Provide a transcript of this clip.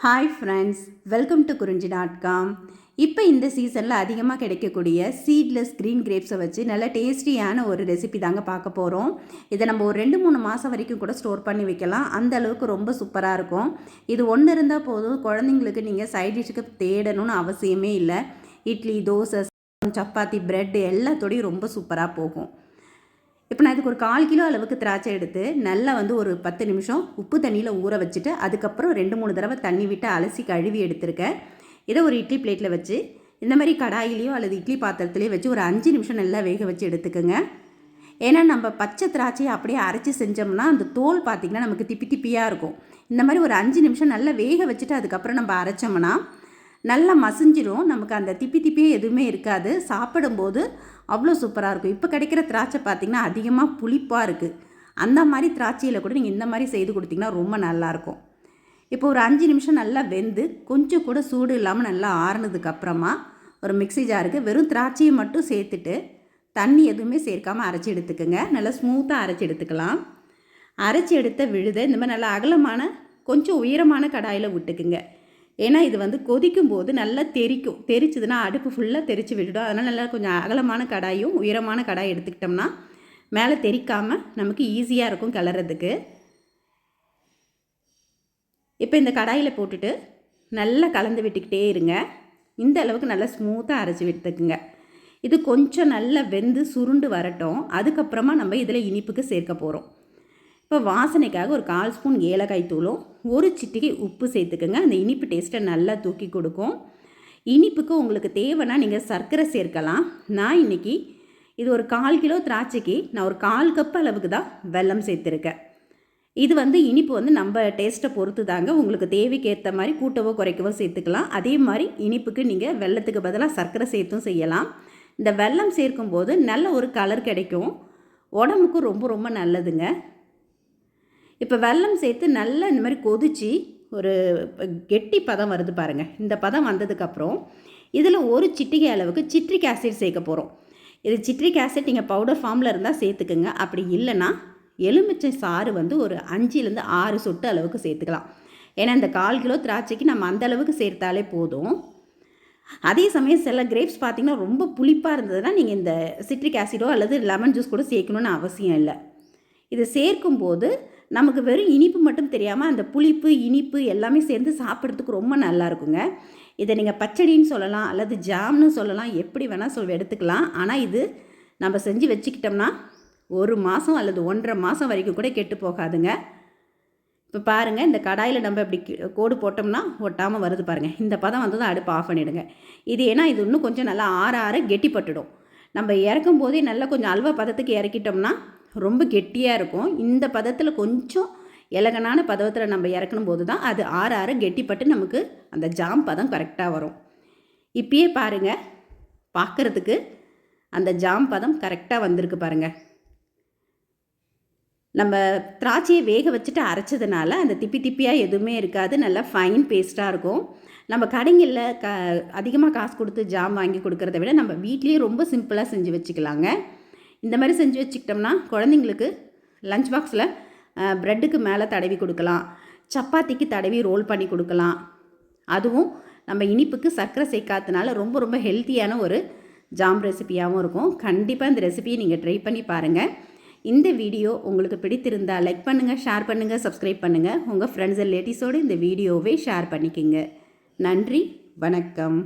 Hi friends welcome to Kurinji dot com இப்போ இந்த சீசனில் அதிகமாக கிடைக்கக்கூடிய சீட்லெஸ் க்ரீன் கிரேப்ஸை வச்சு நல்ல டேஸ்டியான ஒரு ரெசிபி தாங்க பார்க்க போகிறோம் இதை நம்ம ஒரு ரெண்டு மூணு மாதம் வரைக்கும் கூட ஸ்டோர் பண்ணி வைக்கலாம். அந்த அளவுக்கு ரொம்ப சூப்பராக இருக்கும். இது ஒன்று இருந்தால் போதும். குழந்தைங்களுக்கு நீங்கள் சைட் டிஷ்ஷுக்கு தேடணும்னு அவசியமே இல்லை. இட்லி தோசை சப்பாத்தி பிரெட் எல்லாத்தோடையும் ரொம்ப சூப்பராக போகும். இப்போ நான் இதுக்கு ஒரு கால் கிலோ அளவுக்கு திராட்சை எடுத்து நல்லா வந்து ஒரு பத்து நிமிஷம் உப்பு தண்ணியில் ஊற வச்சுட்டு அதுக்கப்புறம் ரெண்டு மூணு தடவை தண்ணி விட்டு அலசி கழுவி எடுத்திருக்கேன். இதை ஒரு இட்லி பிளேட்டில் வச்சு இந்த மாதிரி கடாயிலையோ அல்லது இட்லி பாத்திரத்துலேயோ வச்சு ஒரு அஞ்சு நிமிஷம் நல்லா வேக வச்சு எடுத்துக்கோங்க. ஏன்னா நம்ம பச்சை திராட்சையை அப்படியே அரைச்சி செஞ்சோம்னா அந்த தோல் பார்த்திங்கன்னா நமக்கு திப்பி திப்பியாக இருக்கும். இந்த மாதிரி ஒரு அஞ்சு நிமிஷம் நல்லா வேக வச்சுட்டு அதுக்கப்புறம் நம்ம அரைச்சோம்னா நல்லா மசிஞ்சிரும். நமக்கு அந்த திப்பி திப்பியே எதுவுமே இருக்காது. சாப்பிடும்போது அவ்வளோ சூப்பராக இருக்கும். இப்போ கிடைக்கிற திராட்சை பார்த்திங்கன்னா அதிகமாக புளிப்பாக இருக்குது அந்த மாதிரி திராட்சையில் கூட நீங்கள் இந்த மாதிரி செய்து கொடுத்திங்கன்னா ரொம்ப நல்லாயிருக்கும் இப்போ ஒரு அஞ்சு நிமிஷம் நல்லா வெந்து கொஞ்சம் கூட சூடு இல்லாமல் நல்லா ஆறுனதுக்கப்புறமா ஒரு மிக்சி ஜாருக்கு வெறும் திராட்சையை மட்டும் சேர்த்துட்டு தண்ணி எதுவுமே சேர்க்காமல் அரைச்சி எடுத்துக்கோங்க. நல்லா ஸ்மூத்தாக அரைச்சி எடுத்துக்கலாம். அரைச்சி எடுத்த விழுதை இந்த மாதிரி நல்லா அகலமான கொஞ்சம் உயரமான கடாயில் விட்டுக்குங்க. ஏன்னா இது வந்து கொதிக்கும் போது நல்லா தெரிக்கும். தெரிச்சதுன்னா அடுப்பு ஃபுல்லாக தெரித்து விட்டுடும். அதனால் நல்லா கொஞ்சம் அகலமான கடாயும் உயரமான கடாய் எடுத்துக்கிட்டோம்னா மேலே தெரிக்காமல் நமக்கு ஈஸியாக இருக்கும் கிளறதுக்கு. இப்போ இந்த கடாயில் போட்டுட்டு நல்லா கலந்து விட்டுக்கிட்டே இருங்க. இந்த அளவுக்கு நல்லா ஸ்மூத்தாக அரைச்சி விட்டுக்குங்க. இது கொஞ்சம் நல்லா வெந்து சுருண்டு வரட்டும். அதுக்கப்புறமா நம்ம இதில் இனிப்புக்கு சேர்க்க போகிறோம் இப்போ வாசனைக்காக ஒரு கால் ஸ்பூன் ஏலக்காய் தூளும் ஒரு சிட்டிகை உப்பு சேர்த்துக்கோங்க. அந்த இனிப்பு டேஸ்ட்டை நல்லா தூக்கி கொடுக்கும். இனிப்புக்கு உங்களுக்கு தேவைன்னா நீங்கள் சர்க்கரை சேர்க்கலாம். நான் இன்றைக்கி இது ஒரு கால் கிலோ திராட்சைக்கு நான் ஒரு கால் கப் அளவுக்கு தான் வெல்லம் சேர்த்துருக்கேன். இது வந்து இனிப்பு வந்து நம்ம டேஸ்ட்டை பொறுத்து தாங்க உங்களுக்கு தேவைக்கு ஏற்ற மாதிரி கூட்டவோ குறைக்கவோ சேர்த்துக்கலாம். அதே மாதிரி இனிப்புக்கு நீங்கள் வெள்ளத்துக்கு பதிலாக சர்க்கரை சேர்த்தும் செய்யலாம். இந்த வெல்லம் சேர்க்கும்போது நல்ல ஒரு கலர் கிடைக்கும். உடம்புக்கும் ரொம்ப ரொம்ப நல்லதுங்க. இப்போ வெல்லம் சேர்த்து நல்லா இந்த மாதிரி கொதித்து ஒரு கெட்டி பதம் வருது பாருங்கள் இந்த பதம் வந்ததுக்கப்புறம் இதில் ஒரு சிட்டிகை அளவுக்கு சிட்ரிக் ஆசிட் சேர்க்க போகிறோம் இது சிட்ரிக் ஆசிட் நீங்கள் பவுடர் ஃபார்மில் இருந்தால் சேர்த்துக்குங்க. அப்படி இல்லைன்னா எலுமிச்சை சாறு வந்து ஒரு அஞ்சுலேருந்து ஆறு சொட்டு அளவுக்கு சேர்த்துக்கலாம். ஏன்னா இந்த கால் கிலோ திராட்சைக்கு நம்ம அந்த அளவுக்கு சேர்த்தாலே போதும். அதே சமயம் சில கிரேப்ஸ் பார்த்திங்கன்னா ரொம்ப புளிப்பாக இருந்ததுன்னா நீங்கள் இந்த சிட்ரிக் ஆசிடோ அல்லது லெமன் ஜூஸ் கூட சேர்க்கணுன்னு அவசியம் இல்லை. இது சேர்க்கும்போது நமக்கு வெறும் இனிப்பு மட்டும் தெரியாமல் அந்த புளிப்பு இனிப்பு எல்லாமே சேர்ந்து சாப்பிட்றதுக்கு ரொம்ப நல்லா இருக்குங்க. இதை நீங்கள் பச்சடின்னு சொல்லலாம் அல்லது ஜாம்னு சொல்லலாம் எப்படி வேணால் சொல்ல எடுத்துக்கலாம். ஆனால் இது நம்ம செஞ்சு வச்சுக்கிட்டோம்னா ஒரு மாதம் அல்லது ஒன்றரை மாதம் வரைக்கும் கூட கெட்டு போகாதுங்க. இப்போ பாருங்கள் இந்த கடாயில் நம்ம இப்படி கோடு போட்டோம்னா ஒட்டாமல் வருது பாருங்கள் இந்த பதம் வந்து தான் அடுப்பு ஆஃப் பண்ணிவிடுங்க இது ஏன்னா இது இன்னும் கொஞ்சம் நல்லா ஆற ஆற கெட்டிப்பட்டுடும். நம்ம இறக்கும் போதே நல்லா கொஞ்சம் அல்வா பதத்துக்கு இறக்கிட்டோம்னா ரொம்ப கெட்டியாக இருக்கும். இந்த பதத்தில் கொஞ்சம் இலகனான பதவத்தில் நம்ம இறக்கணும் போது தான் அது ஆறு ஆறு கெட்டிப்பட்டு நமக்கு அந்த ஜாம் பதம் கரெக்டாக வரும். இப்பயே பாருங்கள் பார்க்குறதுக்கு அந்த ஜாம் பதம் கரெக்டாக வந்திருக்கு பாருங்கள் நம்ம திராட்சையை வேக வச்சுட்டு அரைச்சதுனால அந்த திப்பி திப்பியாக எதுவுமே இருக்காது நல்லா ஃபைன் பேஸ்ட்டாக இருக்கும். நம்ம கடைங்களில் க அதிகமாக காசு கொடுத்து ஜாம் வாங்கி கொடுக்குறத விட நம்ம வீட்லேயே ரொம்ப சிம்பிளாக செஞ்சு வச்சுக்கலாங்க. இந்த மாதிரி செஞ்சு வச்சுக்கிட்டோம்னா குழந்தைங்களுக்கு லஞ்ச் பாக்ஸில் ப்ரெட்டுக்கு மேலே தடவி கொடுக்கலாம். சப்பாத்திக்கு தடவி ரோல் பண்ணி கொடுக்கலாம். அதுவும் நம்ம இனிப்புக்கு சர்க்கரை சேர்க்காதனால ரொம்ப ரொம்ப ஹெல்த்தியான ஒரு ஜாம் ரெசிபியாகவும் இருக்கும். கண்டிப்பாக இந்த ரெசிபியை நீங்கள் ட்ரை பண்ணி பாருங்கள் இந்த வீடியோ உங்களுக்கு பிடித்திருந்தால் லைக் பண்ணுங்கள் ஷேர் பண்ணுங்கள் சப்ஸ்கிரைப் பண்ணுங்கள் உங்கள் ஃப்ரெண்ட்ஸ் ரிலேட்டிவ்ஸோடு இந்த வீடியோவை ஷேர் பண்ணிக்கிங்க. நன்றி வணக்கம்.